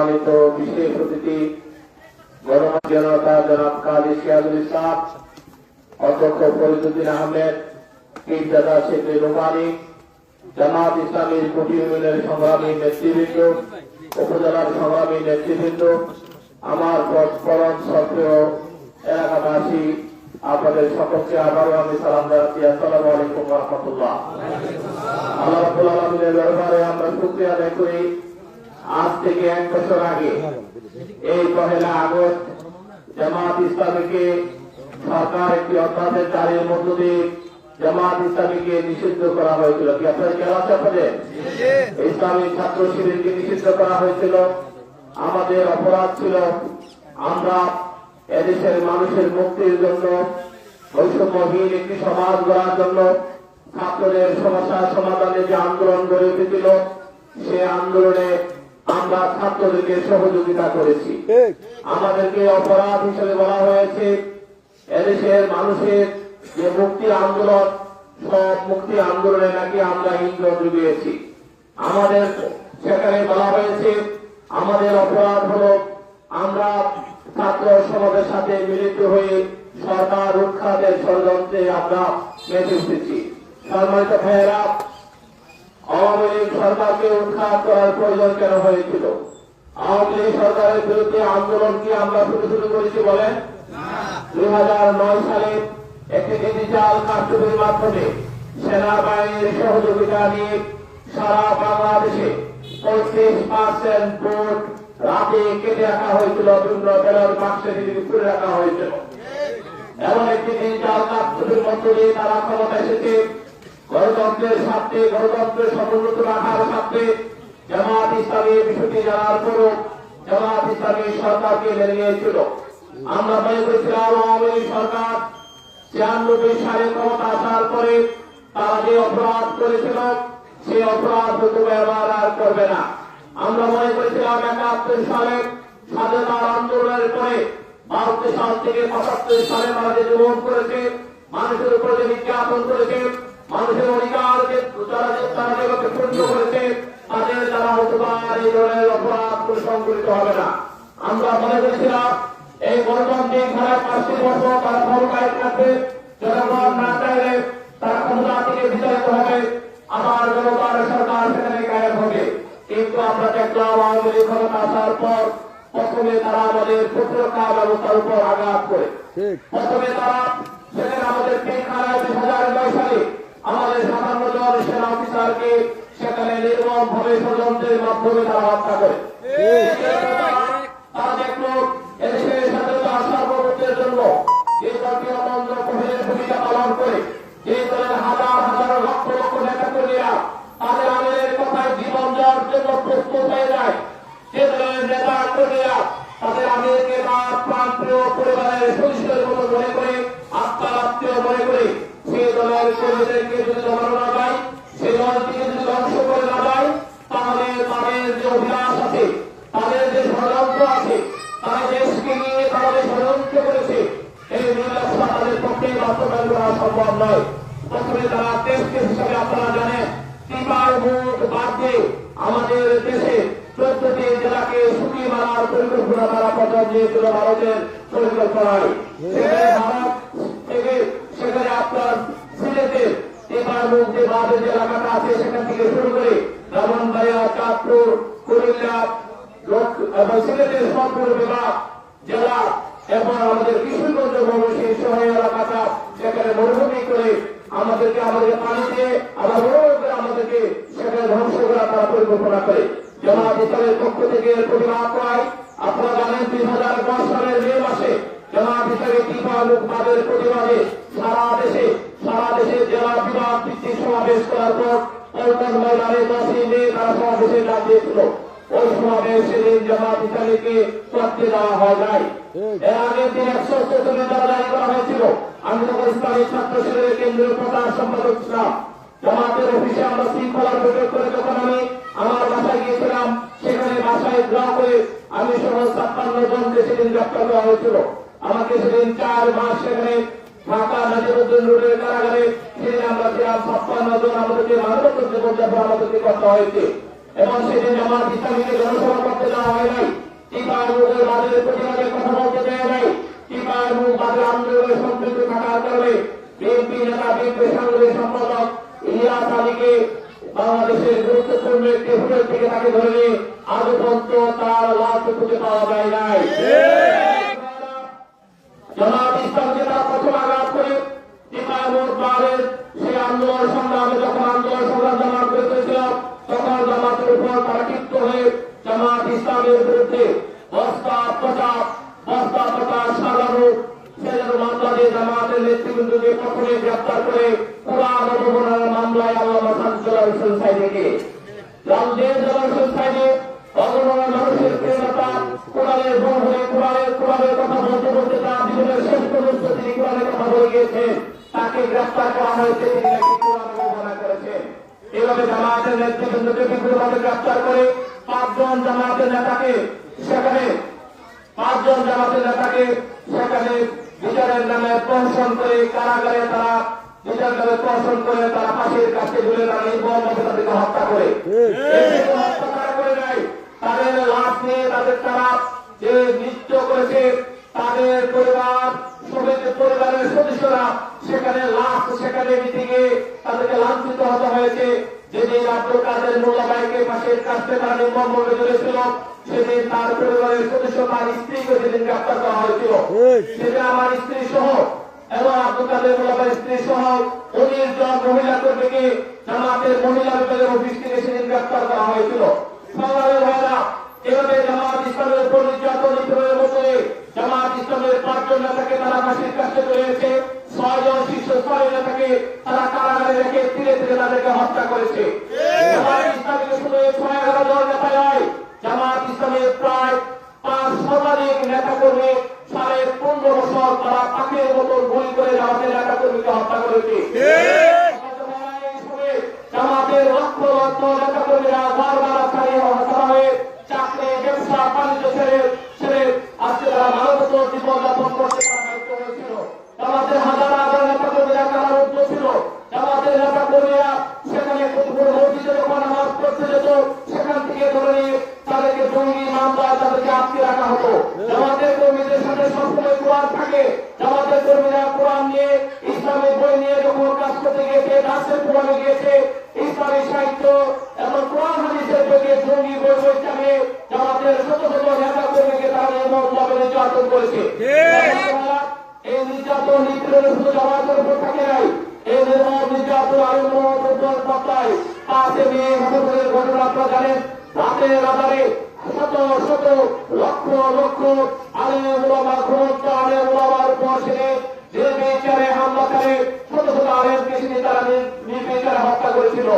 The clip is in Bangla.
সম্মানিত বিশেষ অতিথি জনতা জনাব কাজী সিয়াদুল ইসলাম, অধ্যক্ষ ফরিদুদ্দিন আহমেদ পীরদাদা শেখ রুমানি জামাত ইসলামীর কুটি ইউনিয়নের সংগ্রামী নেতৃবৃন্দ, উপজেলার সংগ্রামী নেতৃবৃন্দ, আমার পরম সক্রিয় এলাকাবাসী, আপনাদের সকলকে আবারও আমি সালাম জানাচ্ছি। আসসালামু আলাইকুম রহমতুল্লাহ। আল্লাহ আলামিনের দরবারে আমরা শুকরিয়া আদায় করি। আজ থেকে এক বছর আগে এই পহেলা আগস্ট জামাত ইসলামীকে সরকার একটি অধ্যাদেশ জারির মধ্য দিয়ে জামাত ইসলামীকে নিষিদ্ধ করা হয়েছিল। কি আপনার আছে আপনাদের? ইসলামী ছাত্র শিবিরকে নিষিদ্ধ করা হয়েছিল। আমাদের অপরাধ ছিল আমরা এদেশের মানুষের মুক্তির জন্য, বৈষম্যহীন একটি সমাজ গড়ার জন্য ছাত্রদের সমস্যা সমাধানে যে আন্দোলন গড়ে উঠেছিল, সে আন্দোলনে আমরা ছাত্রদেরকে সহযোগিতা করেছি। আমাদেরকে অপরাধ হিসেবে বলা হয়েছে এদেশের মানুষের যে মুক্তি আন্দোলন সব মুক্তি আন্দোলনে নাকি আমরা ইন্দ্র ডুবিয়েছি আমাদের সেখানে বলা হয়েছে আমাদের অপরাধ হলো আমরা ছাত্র সমাজের সাথে মিলিত হয়ে সরকার উৎখাতের ষড়যন্ত্রে আমরা মেতে উঠেছি সম্মানিত ভাইয়েরা আওয়ামী সরকারকে উৎখাত করার প্রয়োজন কেন হয়েছিল? সরকারের আন্দোলন কি আমরা শুরু শুরু করেছি বলেন দু হাজার নয় সালে একটি ডিজিটাল সেনাবাহিনীর সহযোগিতা নিয়ে সারা বাংলাদেশে পঁয়ত্রিশ পার্সেন্ট ভোট রাখা হয়েছিল, বিভিন্ন ব্যালট বাক্সে রাখা হয়েছিল। এমন একটি ডিজিটাল কার্যক্রমের মধ্য দিয়ে তারা ক্ষমতা এসেছে। গণতন্ত্রের স্বার্থে গণতন্ত্রের সমুন্নত রাখার স্বার্থে জামাত ইসলামী এই বিষয়টি জানার পরও জামাত ইসলামী সরকারকে মেনে নিয়েছিল। আমরা মনে করেছিলাম আওয়ামী লীগ সরকার ছিয়ানব্বই সালে ক্ষমতা আসার পরে তারা যে অপরাধ করেছিল সেই অপরাধ এবার আর করবে না। আমরা মনে করেছিলাম একাত্তর সালে স্বাধীনতার আন্দোলনের পরে বাহাত্তর সাল থেকে পঁচাত্তর সালে তারা যে জুলুম করেছে, মানুষের উপর নির্যাতন করেছে মানুষের অধিকারকে তারা যেভাবে পূর্ণ করেছে তাদের দ্বারা হয়তো আর এই ধরনের অপরাধ সংঘটিত হবে না। আমরা মনে করেছিলাম এই গণতান্ত্রিক ধারায় পাঁচটি বছর তারা ক্ষমতায় থাকবে। জনগণ না চাইলে তারা ক্ষমতা থেকে বিতাড়িত হবে। আবার জনতার সরকার সেখানে কায়েম হবে। কিন্তু আমরা দেখলাম আওয়ামী লীগ ক্ষমতা আসার পর প্রথমে তারা আমাদের প্রতিরক্ষা ব্যবস্থার উপর আঘাত করে। প্রথমে তারা সেখানে আমাদের পিলখানায় দুই হাজার নয় সালে আমাদের সাতান্ন জন সেনা অফিসারকে সেখানে নির্মম ভাবে ষড়যন্ত্রের মাধ্যমে তারা হত্যা করে। তারা দেখল এদেশের স্বাধীনতা সার্বভৌমত্বের জন্য এই জাতীয় ভূমিকা পালন করে। সেই যদি জমানো না যায় সেই দলটিকে যদি ধ্বংস করে না যায় তাহলে তাদের যে অভিলাষ আছে, তাদের যে ষড়যন্ত্র আছে, তারা দেশকে নিয়ে তারা যে ষড়যন্ত্র করেছে, এই নিরাপত্তা তাদের পক্ষে বাস্তবায়ন করা সম্ভব নয়। প্রথমে তারা দেশকে হিসাবে আপনারা জানেন টিপার ভোট বাদ দিয়ে আমাদের দেশে চোদ্দটি জেলাকে শুকিয়ে মারার পরিকল্পনা তারা প্রচার দিয়েছিল ভারতের পরিকল্পনায়। সেখানে ভারত মুখ যে বাদের এলাকাটা আছে, সেখান থেকে শুরু করে ব্রাহ্মণবাড়িয়া চাঁদপুর, কুমিল্লা এবং সিলেটের সম্পূর্ণ বিভাগ, জেলা এবং আমাদের কিশোরগঞ্জ ময়মনসিংহ শহর এলাকাটা সেখানে মরুভূমি করে আমাদেরকে আমাদের পানি দিয়ে আবার মরুভূমি করে আমাদেরকে সেখানে ধ্বংস করা তারা পরিকল্পনা করে। জামাত ইসলামের পক্ষ থেকে এর প্রতিবাদ করায় আপনারা জানেন দুই হাজার দশ সালের মে মাসে জামাত ইসলামের টিপা মুখবাদের প্রতিবাদে সারা দেশে সারা দেশে জেলা বিভাগ ভিত্তিক সমাবেশ করার পর পল্টন ময়দানে দশই মে তারা সমাবেশে ডাক দিয়েছিল। ওই সমাবেশ জামাত ইসলামীকে করতে দেওয়া হয় নাই। এর আগে দিন একশো চৌত্রিশ দ্বারা জারি করা হয়েছিল। আমি তখন ইসলামী ছাত্র শিবিরের কেন্দ্রীয় প্রচার সম্পাদক ছিলাম। জামাতের অফিসে আমরা শৃঙ্খলার বৈঠক করে যখন আমি আমার বাসায় গিয়েছিলাম, সেখানে বাসায় ড্র করে আমি সহ ছাপ্পান্ন জনকে সেদিন গ্রেপ্তার করা হয়েছিল। আমাকে সেদিন চার মাস সেখানে ঢাকা নাজিরুদ্দিন রোডের কারাগারে সেদিন আমরা ছিলাম ছাপ্পান্ন জন আমাদেরকে মানবত জীবনযাপন আমাদেরকে করতে হয়েছে। এবং সেদিন জামাত ইসলামীকে জনসভা করতে দেওয়া হয় নাই। টিপার মুখের বাদের প্রতিবাদে কথা বলতে দেয় নাই। টিপার মুখ বাদের আন্দোলনে সম্পৃক্ত থাকার কারণে বিএনপি নেতা বিএনপি সাংগঠনিক সম্পাদক ইলিয়াস আলীকে বাংলাদেশের গুরুত্বপূর্ণ একটি হোটেল থেকে তাকে ধরে নিয়ে আজ পর্যন্ত তার লাশ খুঁজে পাওয়া যায় নাই। জামাত ইসলামকে তারা প্রথম আঘাত করে টিপাইমুর পাহাড়ের সেই আন্দোলন সংগ্রামে যখন আন্দোলন সংগ্রাম জামাত করে করেছিল তখন জামাতের উপর তারা ক্ষিপ্ত হয়ে জামাত ইসলামের বিরুদ্ধে বস্তা প্রচার বস্তা প্রচার সাজানো সেজন্য মামলা দিয়ে জামাতের নেতৃবৃন্দকে প্রথমে গ্রেপ্তার করে কোরআন অবমাননার মামলায় আল্লাহ সানসুল্লাহ হোসেন রামদেব জামাল হোসেন সাইদে অগণনা মানুষের প্রেরণতা কোরআনের বড় হয়ে কোরআনের কোরআনের কথা বলতে বলতে তার জীবনের শেষ পর্যন্ত তিনি কোরআনের কথা বলে গিয়েছেন। তাকে গ্রেফতার করা হয়েছে, তিনি নাকি কোরআন অবমাননা করেছেন। এভাবে জামায়াতের নেতৃবৃন্দকে বিপুলভাবে গ্রেফতার করে পাঁচজন জামায়াতের নেতাকে সেখানে পাঁচজন জামাতের নেতাকে সেখানে বিচারের নামে প্রহসন করে কারাগারে তারা বিচার নামে প্রহসন করে তারা ফাঁসির কাছে ঝুলে তারা নির্মম ভাবে তাদেরকে হত্যা করে। হত্যা তারা করে নাই। তাদের লাশ নিয়ে তাদের তারা যে নৃত্য করেছে তাদের পরিবার পরিবারের সদস্যরা সেখানে লাশ সেখানে মিটিংয়ে তাদেরকে লাঞ্ছিত হতে হয়েছে। যেদিন আব্দুল কাদের মোল্লাবাইকে পাশের কাছে তারা নির্মমভাবে ধরেছিল সেদিন তার পরিবারের সদস্য তার স্ত্রীকে সেদিন গ্রেপ্তার করা হয়েছিল। সেদিন আমার স্ত্রী সহ এবং জন থেকে তারা ফাঁসির কাছে রয়েছে ছয়জন শীর্ষ স্তরের নেতাকে তারা কারাগারে রেখে ধীরে ধীরে তাদেরকে হত্যা করেছে জামাত ইসলামীকে শুধু এই ছয় এগারো জন নেতা নয় জামাত ইসলামের প্রায় পাঁচ শতাধিক নেতা কর্মী সাড়ে পনেরো বছর তারা পাখির মতন গুলি করে জামাতের নেতা কর্মীকে হত্যা করেছে জামাতের লক্ষ লক্ষ নেতা কর্মীরা বারবার ছাড়িয়ে হত্যা হয়ে চাকরি ব্যবসা বাণিজ্য ছেড়ে ছেড়ে আজকে তারা মানবত জীবনযাপন করতে তারা বাধ্য হয়েছিল জামাতের হাজার হাজার নেতা কর্মীরা কারারুদ্ধ ছিল জামাতের নেতা কর্মীরা সেখানে কুতুবুর মসজিদে যখন নামাজ পড়তে যেত সেখান থেকে ধরে নিয়ে তাদেরকে জঙ্গি মামলায় তাদেরকে আটকে রাখা হতো জামাতের কর্মীদের সাথে সবসময় থাকে জামাতের কর্মীরা কোরআন নিয়ে ইসলামের বই নিয়ে যখন কাজ করতে গিয়েছে রাষ্ট্রের কোরআনে গিয়েছে ইসলামী সাহিত্য এবং কোরআন হাদিসের বইকে জঙ্গি বই চালিয়ে জামাতের শত শত নেতা কর্মীকে তারা নির্মমভাবে নির্যাতন করেছে। এই নির্যাতন নিপীড়নের শুধু জামাতের উপর থাকে নাই। এই নির্মম নির্যাতন আরও পাতায় পাশে নিয়ে ঘটনা আপনারা জানেন। রাতের রাতারে শত শত লক্ষ লক্ষ আলে ওলামা সমস্ত আলে ওলামার উপর ছেড়ে যে বিচারে হামলা করে শত শত আলে কৃষি তারা নির্বিচারে হত্যা করেছিল।